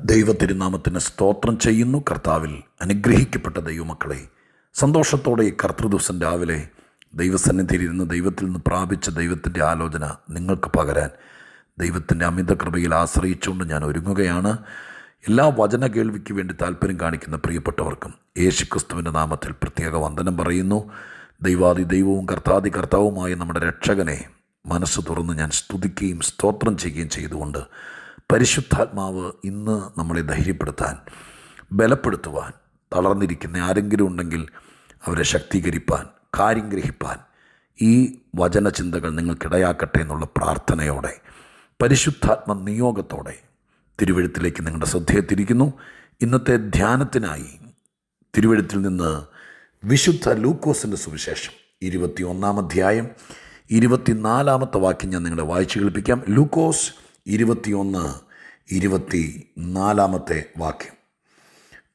ദൈവത്തിരുനാമത്തിന് സ്തോത്രം ചെയ്യുന്നു. കർത്താവിൽ അനുഗ്രഹിക്കപ്പെട്ട ദൈവമക്കളെ സന്തോഷത്തോടെ ഈ കർത്തൃദിവസം രാവിലെ ദൈവസന്നിധിയിൽ ഇരുന്ന് ദൈവത്തിൽ നിന്ന് പ്രാപിച്ച ദൈവത്തിന്റെ ആലോചന നിങ്ങൾക്ക് പകരാൻ ദൈവത്തിന്റെ അമിത കൃപയിൽ ആശ്രയിച്ചുകൊണ്ട് ഞാൻ ഒരുങ്ങുകയാണ്. എല്ലാ വചന കേൾവിക്ക് വേണ്ടി താല്പര്യം കാണിക്കുന്ന പ്രിയപ്പെട്ടവർക്കും യേശുക്രിസ്തുവിന്റെ നാമത്തിൽ പ്രത്യേക വന്ദനം പറയുന്നു. ദൈവാദി ദൈവവും കർത്താദി കർത്താവുമായ നമ്മുടെ രക്ഷകനെ മനസ്സ് തുറന്ന് ഞാൻ സ്തുതിക്കുകയും സ്തോത്രം ചെയ്യുകയും ചെയ്തുകൊണ്ട് പരിശുദ്ധാത്മാവ് ഇന്ന് നമ്മളെ ധൈര്യപ്പെടുത്താൻ ബലപ്പെടുത്തുവാൻ തളർന്നിരിക്കുന്ന ആരെങ്കിലും ഉണ്ടെങ്കിൽ അവരെ ശക്തീകരിപ്പാൻ കാര്യം ഗ്രഹിപ്പാൻ ഈ വചനചിന്തകൾ നിങ്ങൾക്കിടയാക്കട്ടെ എന്നുള്ള പ്രാർത്ഥനയോടെ പരിശുദ്ധാത്മ നിയോഗത്തോടെ തിരുവഴുത്തിലേക്ക് നിങ്ങളുടെ ശ്രദ്ധയെ തിരിക്കുന്നു. ഇന്നത്തെ ധ്യാനത്തിനായി തിരുവഴുത്തിൽ നിന്ന് വിശുദ്ധ ലൂക്കോസിന്റെ സുവിശേഷം ഇരുപത്തി ഒന്നാം അധ്യായം ഇരുപത്തിനാലാമത്തെ വാക്യം ഞാൻ നിങ്ങളെ വായിച്ചു കേൾപ്പിക്കാം. ലൂക്കോസ് ഇരുപത്തിയൊന്ന് ഇരുപത്തി നാലാമത്തെ വാക്യം.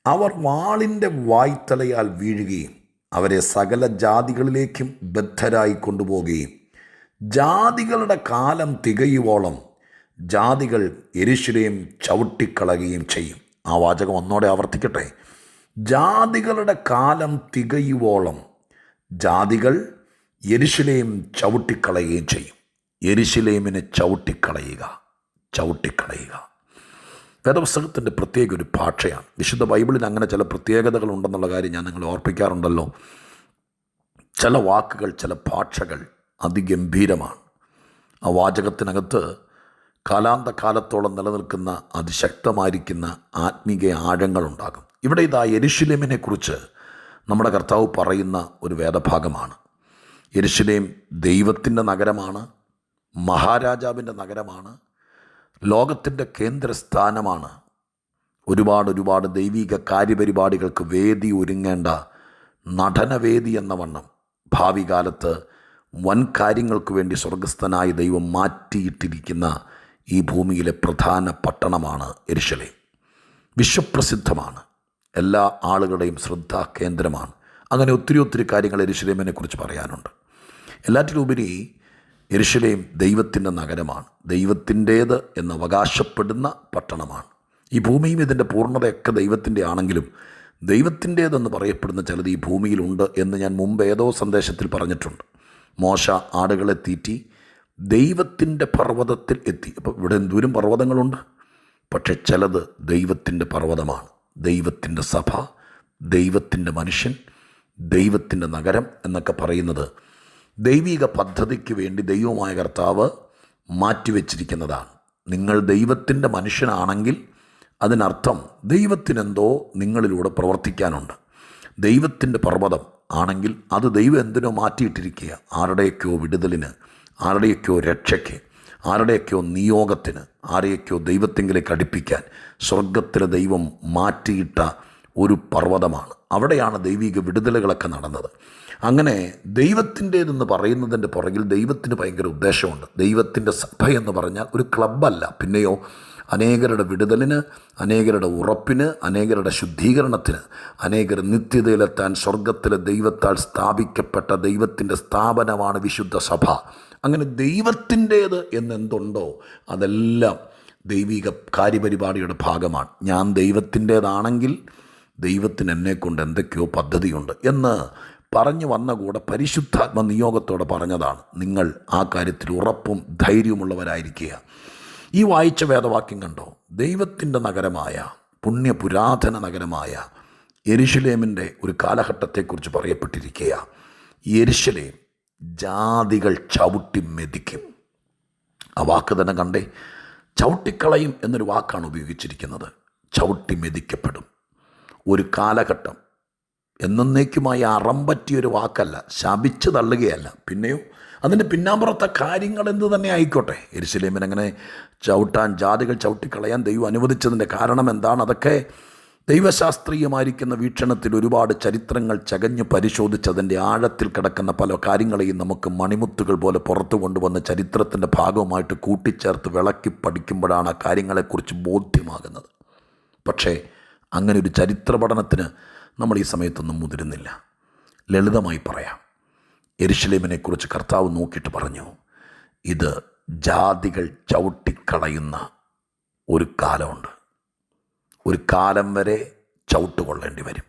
അവർ വാളിന്റെ വായ്ത്തലയാൽ വീഴുകയും അവരെ സകല ജാതികളിലേക്കും ബദ്ധരായി കൊണ്ടുപോകുകയും ജാതികളുടെ കാലം തികയുവോളം ജാതികൾ എരിശിലെയും ചവിട്ടിക്കളയുകയും ചെയ്യും. ആ വാചകം ഒന്നോടെ ആവർത്തിക്കട്ടെ. ജാതികളുടെ കാലം തികയുവോളം ജാതികൾ എരിശിലെയും ചവിട്ടിക്കളയുകയും ചെയ്യും. എരിശിലേമിനെ ചവിട്ടിക്കളയുക. ചവിട്ടിക്കളയുക. വേദപുസ്തകത്തിന്റെ പ്രത്യേക ഒരു ഭാഷയാണ്. വിശുദ്ധ ബൈബിളിൽ അങ്ങനെ ചില പ്രത്യേകതകൾ ഉണ്ടെന്നുള്ള കാര്യം ഞാൻ നിങ്ങളെ ഓർപ്പിക്കാറുണ്ടല്ലോ. ചില വാക്കുകൾ ചില ഭാഷകൾ അതിഗംഭീരമാണ്. ആ വാചകത്തിനകത്ത് കാലാന്തകാലത്തോളം നിലനിൽക്കുന്ന അതിശക്തമായിരിക്കുന്ന ആത്മീക ആഴങ്ങളുണ്ടാകും. ഇവിടെ ഇതാ യെരുഷലേമിനെ കുറിച്ച് നമ്മുടെ കർത്താവ് പറയുന്ന ഒരു വേദഭാഗമാണ്. യെരുഷലേം ദൈവത്തിന്റെ നഗരമാണ് മഹാരാജാവിന്റെ നഗരമാണ് ലോകത്തിന്റെ കേന്ദ്രസ്ഥാനമാണ്. ഒരുപാട് ഒരുപാട് ദൈവിക കാര്യപരിപാടികൾക്ക് വേദി ഒരുങ്ങേണ്ട നടനവേദി എന്ന വണ്ണം. ഭാവി കാലത്ത് വൻ കാര്യങ്ങൾക്ക് വേണ്ടി സ്വർഗസ്ഥനായ ദൈവം മാറ്റിയിട്ടിരിക്കുന്ന ഈ ഭൂമിയിലെ പ്രധാന പട്ടണമാണ് എരിശലേം. വിശ്വപ്രസിദ്ധമാണ്. എല്ലാ ആളുകളുടെയും ശ്രദ്ധാ കേന്ദ്രമാണ്. അങ്ങനെ ഒത്തിരി ഒത്തിരി കാര്യങ്ങൾ എരിശലേമിനെ കുറിച്ച് പറയാനുണ്ട്. എല്ലാറ്റിലുപരി എരിശലേം ദൈവത്തിന്റെ നഗരമാണ്. ദൈവത്തിന്റേത് എന്ന് അവകാശപ്പെടുന്ന പട്ടണമാണ്. ഈ ഭൂമിയും ഇതിന്റെ പൂർണതയൊക്കെ ദൈവത്തിന്റെ ആണെങ്കിലും ദൈവത്തിന്റേതെന്ന് പറയപ്പെടുന്ന ചിലത് ഈ ഭൂമിയിലുണ്ട് എന്ന് ഞാൻ മുമ്പ് ഏതോ സന്ദേശത്തിൽ പറഞ്ഞിട്ടുണ്ട്. മോശ ആടുകളെ തീറ്റി ദൈവത്തിന്റെ പർവതത്തിൽ എത്തി. അപ്പോൾ ഇവിടെ എന്തോരം പർവതങ്ങളുണ്ട്? പക്ഷെ ചിലത് ദൈവത്തിന്റെ പർവതമാണ്. ദൈവത്തിന്റെ സഭ ദൈവത്തിന്റെ മനുഷ്യൻ ദൈവത്തിന്റെ നഗരം എന്നൊക്കെ പറയുന്നത് ദൈവിക പദ്ധതിക്ക് വേണ്ടി ദൈവമായ കർത്താവ് മാറ്റിവെച്ചിരിക്കുന്നതാണ്. നിങ്ങൾ ദൈവത്തിന്റെ മനുഷ്യനാണെങ്കിൽ അതിനർത്ഥം ദൈവത്തിനെന്തോ നിങ്ങളിലൂടെ പ്രവർത്തിക്കാനുണ്ട്. ദൈവത്തിന്റെ പർവതം ആണെങ്കിൽ അത് ദൈവം എന്തിനോ മാറ്റിയിട്ടിരിക്കുക ആരുടെയൊക്കെയോ വിടുതലിന് ആരുടെയൊക്കെയോ രക്ഷയ്ക്ക് ആരുടെയൊക്കെയോ നിയോഗത്തിന് ആരെയൊക്കെയോ ദൈവത്തെങ്കിലേക്ക് അടുപ്പിക്കാൻ സ്വർഗത്തിലെ ദൈവം മാറ്റിയിട്ട ഒരു പർവതമാണ്. അവിടെയാണ് ദൈവിക വിടുതലുകളൊക്കെ നടന്നത്. അങ്ങനെ ദൈവത്തിന്റേതെന്ന് പറയുന്നതിന്റെ പുറകിൽ ദൈവത്തിന് ഭയങ്കര ഉദ്ദേശമുണ്ട്. ദൈവത്തിന്റെ സഭ എന്ന് പറഞ്ഞാൽ ഒരു ക്ലബ്ബല്ല. പിന്നെയോ അനേകരുടെ വിടുതലിന് അനേകരുടെ ഉറപ്പിന് അനേകരുടെ ശുദ്ധീകരണത്തിന് അനേകർ നിത്യതയിലെത്താൻ സ്വർഗത്തിലെ ദൈവത്താൽ സ്ഥാപിക്കപ്പെട്ട ദൈവത്തിന്റെ സ്ഥാപനമാണ് വിശുദ്ധ സഭ. അങ്ങനെ ദൈവത്തിന്റേത് എന്നെന്തുണ്ടോ അതെല്ലാം ദൈവിക കാര്യപരിപാടിയുടെ ഭാഗമാണ്. ഞാൻ ദൈവത്തിന്റേതാണെങ്കിൽ ദൈവത്തിന് എന്നെക്കൊണ്ട് എന്തൊക്കെയോ പദ്ധതിയുണ്ട് എന്ന് പറഞ്ഞു വന്ന കൂടെ പരിശുദ്ധാത്മ നിയോഗത്തോടെ പറഞ്ഞതാണ് നിങ്ങൾ ആ കാര്യത്തിൽ ഉറപ്പും ധൈര്യമുള്ളവരായിരിക്കുക ഈ വായിച്ച വേദവാക്യം കണ്ടോ? ദൈവത്തിന്റെ നഗരമായ പുണ്യപുരാതന നഗരമായ എരിശിലേമിന്റെ ഒരു കാലഘട്ടത്തെക്കുറിച്ച് പറയപ്പെട്ടിരിക്കുക എരിശിലേം ജാതികൾ ചവിട്ടി മെതിക്കും. ആ വാക്ക് തന്നെ കണ്ടേ ചവിട്ടിക്കളയും എന്നൊരു വാക്കാണ് ഉപയോഗിച്ചിരിക്കുന്നത്. ചവിട്ടി മെതിക്കപ്പെടും. ഒരു കാലഘട്ടം എന്നേക്കുമായി അറം പറ്റിയൊരു വാക്കല്ല. ശപിച്ചു തള്ളുകയല്ല. പിന്നെയോ അതിന്റെ പിന്നാമ്പുറത്തെ കാര്യങ്ങൾ എന്ത് തന്നെ ആയിക്കോട്ടെ. എരിശിലേമിന് അങ്ങനെ ചവിട്ടാൻ ജാതികൾ ചവിട്ടിക്കളയാൻ ദൈവം അനുവദിച്ചതിന്റെ കാരണം എന്താണ്? അതൊക്കെ ദൈവശാസ്ത്രീയമായിരിക്കുന്ന വീക്ഷണത്തിൽ ഒരുപാട് ചരിത്രങ്ങൾ ചകഞ്ഞ് പരിശോധിച്ചതിന്റെ ആഴത്തിൽ കിടക്കുന്ന പല കാര്യങ്ങളെയും നമുക്ക് മണിമുത്തുകൾ പോലെ പുറത്തു കൊണ്ടുവന്ന് ചരിത്രത്തിന്റെ ഭാഗവുമായിട്ട് കൂട്ടിച്ചേർത്ത് വിളക്കി പഠിക്കുമ്പോഴാണ് ആ കാര്യങ്ങളെക്കുറിച്ച് ബോധ്യമാകുന്നത്. പക്ഷേ അങ്ങനെ ഒരു ചരിത്ര പഠനത്തിന് നമ്മൾ ഈ സമയത്തൊന്നും മുതിരുന്നില്ല. ലളിതമായി പറയാം. എരിശിലേമിനെക്കുറിച്ച് കർത്താവ് നോക്കിയിട്ട് പറഞ്ഞു ഇത് ജാതികൾ ചവിട്ടിക്കളയുന്ന ഒരു കാലമുണ്ട്. ഒരു കാലം വരെ ചവിട്ടുകൊള്ളേണ്ടി വരും.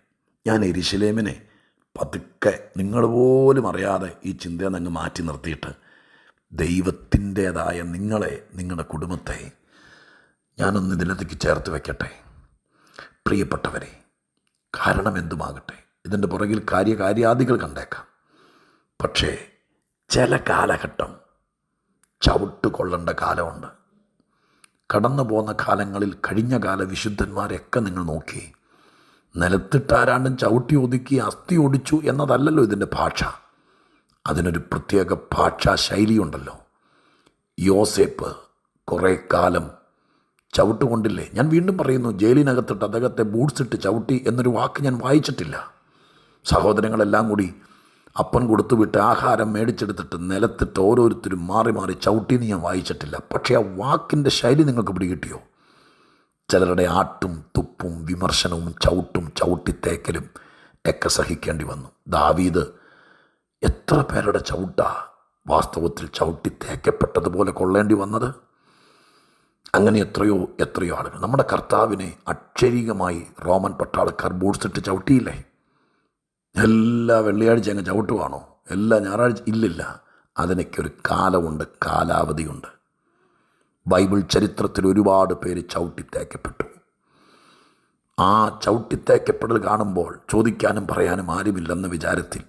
ഞാൻ എരിശിലേമിനെ പതുക്കെ നിങ്ങൾ പോലും അറിയാതെ ഈ ചിന്തയെ നിങ്ങൾ മാറ്റി നിർത്തിയിട്ട് ദൈവത്തിന്റേതായ നിങ്ങളെ നിങ്ങളുടെ കുടുംബത്തെ ഞാനൊന്ന് ഇതിനകത്തേക്ക് ചേർത്ത് വയ്ക്കട്ടെ പ്രിയപ്പെട്ടവരെ കാരണം എന്തുമാകട്ടെ ഇതിന്റെ പുറകിൽ കാര്യകാര്യാദികൾ കണ്ടേക്കാം. പക്ഷേ ചില കാലഘട്ടം ചവിട്ടുകൊള്ളേണ്ട കാലമുണ്ട്. കടന്നു പോകുന്ന കാലങ്ങളിൽ കഴിഞ്ഞ കാല വിശുദ്ധന്മാരെയൊക്കെ നിങ്ങൾ നോക്കി. നിലത്തിട്ടാരാണ്ടും ചവിട്ടി ഒതുക്കി അസ്ഥി ഒടിച്ചു എന്നതല്ലല്ലോ ഇതിന്റെ ഭാഷ. അതിനൊരു പ്രത്യേക ഭാഷാ ശൈലിയുണ്ടല്ലോ യോസേപ്പ് കുറേ കാലം ചവിട്ടുകൊണ്ടില്ലേ? ഞാൻ വീണ്ടും പറയുന്നു ജയിലിനകത്തിട്ട് അദ്ദേഹത്തെ ബൂട്ട്സിട്ട് ചവിട്ടി എന്നൊരു വാക്ക് ഞാൻ വായിച്ചിട്ടില്ല. സഹോദരങ്ങളെല്ലാം കൂടി അപ്പൻ കൊടുത്തു വിട്ട് ആഹാരം മേടിച്ചെടുത്തിട്ട് നിലത്തിട്ട് ഓരോരുത്തരും മാറി മാറി ചവിട്ടിന്ന് ഞാൻ വായിച്ചിട്ടില്ല. പക്ഷേ ആ വാക്കിന്റെ ശൈലി നിങ്ങൾക്ക് പിടികിട്ടിയോ? ചിലരുടെ ആട്ടും തുപ്പും വിമർശനവും ചവിട്ടും ചവിട്ടിത്തേക്കലും ഒക്കെ സഹിക്കേണ്ടി വന്നു. ദാവീദ് എത്ര പേരുടെ ചവിട്ട വാസ്തവത്തിൽ ചവിട്ടി തേക്കപ്പെട്ടതുപോലെ കൊള്ളേണ്ടി വന്നത്? അങ്ങനെ എത്രയോ എത്രയോ ആളുകൾ. നമ്മുടെ കർത്താവിനെ അക്ഷരീകമായി റോമൻ പട്ടാളക്കാർ ബൂട്ട്സ് ചവിട്ടിയില്ലേ? എല്ലാ വെള്ളിയാഴ്ച അങ്ങ് ചവിട്ടുവാണോ? എല്ലാ ഞായറാഴ്ച ഇല്ലില്ല. അതിനൊക്കെ ഒരു കാലമുണ്ട് കാലാവധിയുണ്ട്. ബൈബിൾ ചരിത്രത്തിൽ ഒരുപാട് പേര് ചവിട്ടിത്തേക്കപ്പെട്ടു. ആ ചവിട്ടിത്തേക്കപ്പെടൽ കാണുമ്പോൾ ചോദിക്കാനും പറയാനും ആരുമില്ലെന്ന വിചാരത്തിൽ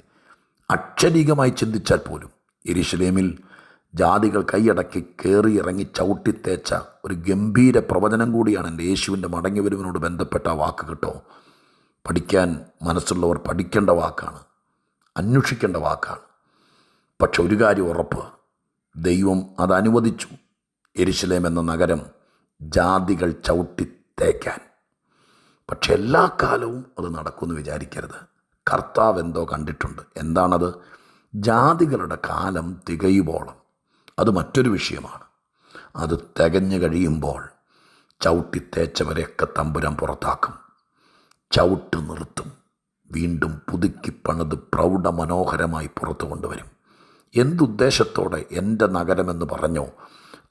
അക്ഷരീകമായി ചിന്തിച്ചാൽ പോലും എരിശിലേമിൽ ജാതികൾ കൈയടക്കി കയറി ഇറങ്ങി ചവിട്ടിത്തേച്ച ഒരു ഗംഭീര പ്രവചനം കൂടിയാണ് എന്റെ യേശുവിന്റെ മടങ്ങി വരുവിനോട് ബന്ധപ്പെട്ട ആ വാക്ക് കേട്ടോ. പഠിക്കാൻ മനസ്സുള്ളവർ പഠിക്കേണ്ട വാക്കാണ് അന്വേഷിക്കേണ്ട വാക്കാണ്. പക്ഷെ ഒരു കാര്യം ഉറപ്പ് ദൈവം അത് അനുവദിച്ചു. എരിശിലേം എന്ന നഗരം ജാതികൾ ചവിട്ടി തേക്കാൻ പക്ഷെ എല്ലാ കാലവും അത് നടക്കുമെന്ന് വിചാരിക്കരുത്. കർത്താവ് എന്തോ കണ്ടിട്ടുണ്ട്. എന്താണത്? ജാതികളുടെ കാലം തികയുമ്പോളം അത് മറ്റൊരു വിഷയമാണ്. അത് തികഞ്ഞു കഴിയുമ്പോൾ ചവിട്ടി തേച്ചവരെയൊക്കെ തമ്പുരാൻ പുറത്താക്കും. ചവിട്ട് നിർത്തും. വീണ്ടും പുതുക്കി പണിത് പ്രൗഢമനോഹരമായി പുറത്തു കൊണ്ടുവരും. എന്തുദ്ദേശത്തോടെ എന്റെ നഗരമെന്ന് പറഞ്ഞോ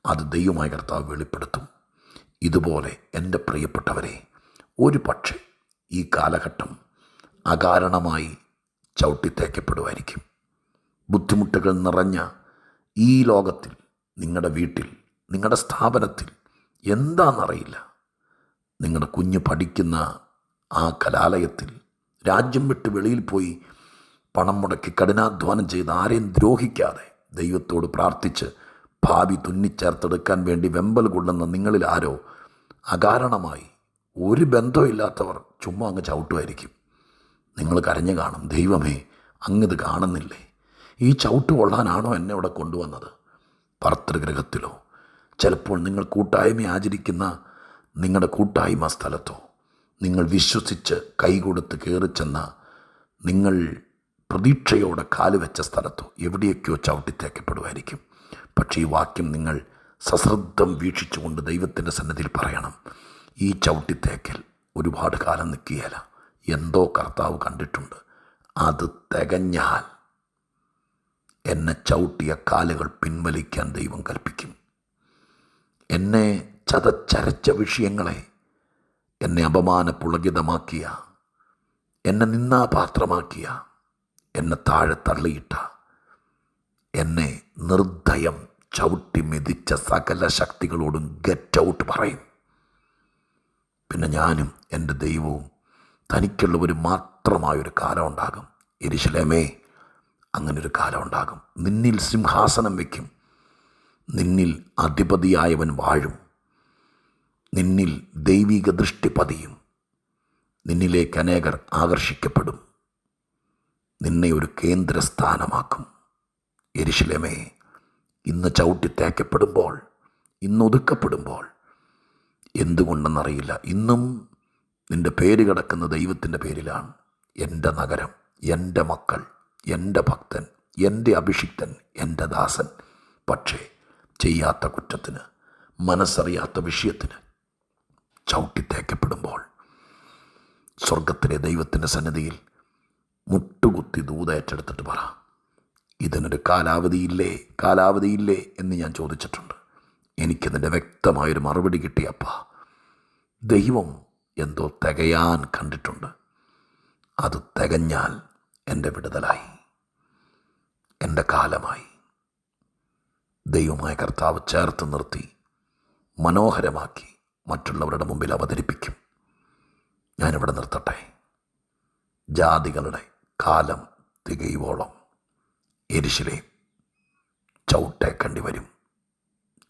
അത് ദൈവമായ കർത്താവ് വെളിപ്പെടുത്തും. ഇതുപോലെ എന്റെ പ്രിയപ്പെട്ടവരെ ഒരു പക്ഷേ ഈ കാലഘട്ടം അകാരണമായി ചവിട്ടിത്തേക്കപ്പെടുമായിരിക്കും ബുദ്ധിമുട്ടുകൾ നിറഞ്ഞ ഈ ലോകത്തിൽ നിങ്ങളുടെ വീട്ടിൽ നിങ്ങളുടെ സ്ഥാപനത്തിൽ എന്താണെന്നറിയില്ല നിങ്ങളുടെ കുഞ്ഞ് പഠിക്കുന്ന ആ കലാലയത്തിൽ രാജ്യം വിട്ട് വെളിയിൽ പോയി പണം മുടക്കി കഠിനാധ്വാനം ചെയ്ത് ആരെയും ദ്രോഹിക്കാതെ ദൈവത്തോട് പ്രാർത്ഥിച്ച് ഭാവി തുന്നിച്ചേർത്തെടുക്കാൻ വേണ്ടി വെമ്പൽ കൊള്ളുന്ന നിങ്ങളിൽ ആരോ അകാരണമായി ഒരു ബന്ധമില്ലാത്തവർ ചുമ്മാ അങ്ങ് ചവിട്ടുമായിരിക്കും. നിങ്ങൾ കരഞ്ഞു കാണും. ദൈവമേ അങ്ങിത് കാണുന്നില്ലേ? ഈ ചവിട്ട് കൊള്ളാനാണോ എന്നെ ഇവിടെ കൊണ്ടുവന്നത്? ഭർത്തൃഗ്രഹത്തിലോ ചിലപ്പോൾ നിങ്ങൾ കൂട്ടായ്മ ആചരിക്കുന്ന നിങ്ങളുടെ കൂട്ടായ്മ സ്ഥലത്തോ? നിങ്ങൾ വിശ്വസിച്ച് കൈകൊടുത്ത് കയറിച്ചെന്ന നിങ്ങൾ പ്രതീക്ഷയോടെ കാലുവെച്ച സ്ഥലത്തോ എവിടെയൊക്കെയോ ചവിട്ടിത്തേക്കപ്പെടുമായിരിക്കും പക്ഷേ ഈ വാക്യം നിങ്ങൾ സശ്രദ്ധം വീക്ഷിച്ചുകൊണ്ട് ദൈവത്തിന്റെ സന്നദ്ധിയിൽ പറയണം. ഈ ചവിട്ടിത്തേക്കൽ ഒരുപാട് കാലം നിൽക്കുകയില്ല. എന്തോ കർത്താവ് കണ്ടിട്ടുണ്ട്. അത് തികഞ്ഞാൽ എന്നെ ചവിട്ടിയ കാലുകൾ പിൻവലിക്കാൻ ദൈവം കൽപ്പിക്കും. എന്നെ ചതച്ചരച്ച വിഷയങ്ങളെ എന്നെ അപമാനപുളകിതമാക്കിയ എന്നെ നിന്നാപാത്രമാക്കിയ എന്നെ താഴെ തള്ളിയിട്ട എന്നെ നിർദ്ദയം ചവിട്ടി മെതിച്ച സകല ശക്തികളോടും ഗെറ്റ് ഔട്ട് പറയും. പിന്നെ ഞാനും എന്റെ ദൈവവും തനിക്കുള്ളവർ മാത്രമായൊരു കാലം ഉണ്ടാകും. എരിശിലേമേ. അങ്ങനൊരു കാലം ഉണ്ടാകും. നിന്നിൽ സിംഹാസനം വയ്ക്കും നിന്നിൽ അധിപതിയായവൻ വാഴും. നിന്നിൽ ദൈവിക ദൃഷ്ടി പതിയും. നിന്നിലേക്ക് അനേകർ ആകർഷിക്കപ്പെടും. നിന്നെ ഒരു കേന്ദ്രസ്ഥാനമാക്കും. എരിശിലമേ ഇന്ന് ചവിട്ടി തേക്കപ്പെടുമ്പോൾ ഇന്ന് ഒതുക്കപ്പെടുമ്പോൾ എന്തുകൊണ്ടെന്നറിയില്ല. ഇന്നും നിന്റെ പേര് കിടക്കുന്ന ദൈവത്തിന്റെ പേരിലാണ് എന്റെ നഗരം എന്റെ മക്കൾ. എന്റെ ഭക്തൻ എന്റെ അഭിഷിക്തൻ എന്റെ ദാസൻ. പക്ഷേ ചെയ്യാത്ത കുറ്റത്തിന് മനസ്സറിയാത്ത വിഷയത്തിന് ചവിട്ടിത്തേക്കപ്പെടുമ്പോൾ സ്വർഗത്തിലെ ദൈവത്തിന്റെ സന്നിധിയിൽ മുട്ടുകുത്തി ദൂതേറ്റെടുത്തിട്ട് പറ ഇതിനൊരു കാലാവധിയില്ലേ കാലാവധിയില്ലേ? എന്ന് ഞാൻ ചോദിച്ചിട്ടുണ്ട്. എനിക്കതിന്റെ വ്യക്തമായൊരു മറുപടി കിട്ടിയപ്പ ദൈവം എന്തോ തികയാൻ കണ്ടിട്ടുണ്ട്. അത് തികഞ്ഞാൽ എന്റെ വിടുതലായി. എന്റെ കാലമായി. ദൈവമായ കർത്താവ് ചേർത്ത് നിർത്തി മനോഹരമാക്കി മറ്റുള്ളവരുടെ മുമ്പിൽ അവതരിപ്പിക്കും. ഞാനിവിടെ നിർത്തട്ടെ. ജാതികളുടെ കാലം തികയുവോളം എരിശിലെ ചവിട്ടേക്കേണ്ടി വരും.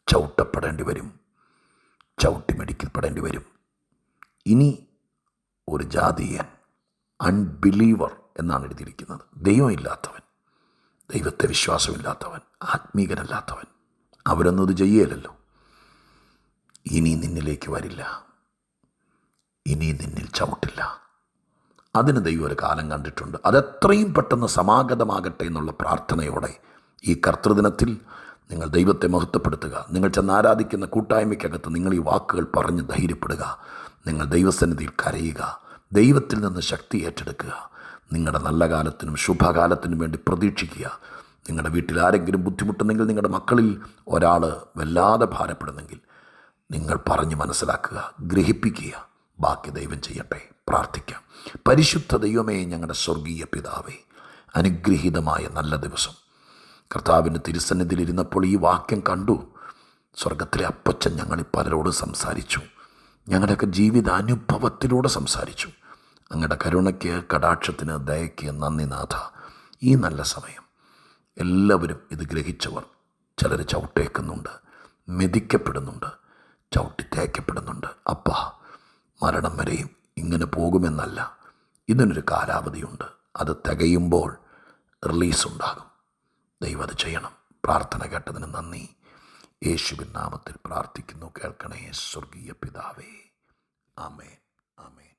ചവിട്ടപ്പെടേണ്ടി വരും. ചവിട്ടി മെടിക്കപ്പെടേണ്ടി വരും. ഇനി ഒരു ജാതീയൻ അൺബിലീവർ എന്നാണ് എഴുതിയിരിക്കുന്നത്. ദൈവമില്ലാത്തവൻ ദൈവത്തെ വിശ്വാസമില്ലാത്തവൻ ആത്മീകനല്ലാത്തവൻ. അവരൊന്നും ഇത് ചെയ്യലല്ലോ. ഇനി നിന്നിലേക്ക് വരില്ല. ഇനി നിന്നിൽ ചവിട്ടില്ല. അതിന് ദൈവം ഒരു കാലം കണ്ടിട്ടുണ്ട്. അതെത്രയും പെട്ടെന്ന് സമാഗതമാകട്ടെ എന്നുള്ള പ്രാർത്ഥനയോടെ ഈ കർത്തൃദിനത്തിൽ നിങ്ങൾ ദൈവത്തെ മഹത്വപ്പെടുത്തുക. നിങ്ങൾ ചെന്ന് ആരാധിക്കുന്ന കൂട്ടായ്മയ്ക്കകത്ത് നിങ്ങൾ ഈ വാക്കുകൾ പറഞ്ഞ് ധൈര്യപ്പെടുക. നിങ്ങൾ ദൈവസന്നിധിയിൽ കരയുക. ദൈവത്തിൽ നിന്ന് ശക്തി ഏറ്റെടുക്കുക. നിങ്ങളുടെ നല്ല കാലത്തിനും ശുഭകാലത്തിനും വേണ്ടി പ്രതീക്ഷിക്കുക. നിങ്ങളുടെ വീട്ടിൽ ആരെങ്കിലും ബുദ്ധിമുട്ടുന്നെങ്കിൽ നിങ്ങളുടെ മക്കളിൽ ഒരാൾ വല്ലാതെ ഭാരപ്പെടുന്നെങ്കിൽ നിങ്ങൾ പറഞ്ഞ് മനസ്സിലാക്കുക ഗ്രഹിപ്പിക്കുക. ബാക്കി ദൈവം ചെയ്യട്ടെ പ്രാർത്ഥിക്കാം. പരിശുദ്ധ ദൈവമേ ഞങ്ങളുടെ സ്വർഗീയ പിതാവേ അനുഗ്രഹീതമായ നല്ല ദിവസം. കർത്താവിന്റെ തിരുസന്നിധിയിലിരുന്നപ്പോൾ ഈ വാക്യം കണ്ടു. സ്വർഗത്തിലെ അപ്പച്ചൻ ഞങ്ങളിൽ പലരോട് സംസാരിച്ചു. ഞങ്ങളുടെയൊക്കെ ജീവിതാനുഭവത്തിലൂടെ സംസാരിച്ചു. അങ്ങയുടെ കരുണയ്ക്ക് കടാക്ഷത്തിന് ദയയ്ക്ക് നന്ദി നാഥ. ഈ നല്ല സമയം. എല്ലാവരും ഇത് ഗ്രഹിച്ചവർ ചിലർ ചവിട്ടേക്കുന്നുണ്ട് മെതിക്കപ്പെടുന്നുണ്ട് ചവിട്ടി തേക്കപ്പെടുന്നുണ്ട് അപ്പ മരണം വരെയും ഇങ്ങനെ പോകുമെന്നല്ല. ഇതിനൊരു കാലാവധിയുണ്ട്. അത് തികയുമ്പോൾ റിലീസ് ഉണ്ടാകും. ദൈവം അത് ചെയ്യണം. പ്രാർത്ഥന കേട്ടതിന് നന്ദി. യേശുവിൻ നാമത്തിൽ പ്രാർത്ഥിക്കുന്നു. കേൾക്കണേ സ്വർഗീയ പിതാവേ. ആമേ ആമേൻ.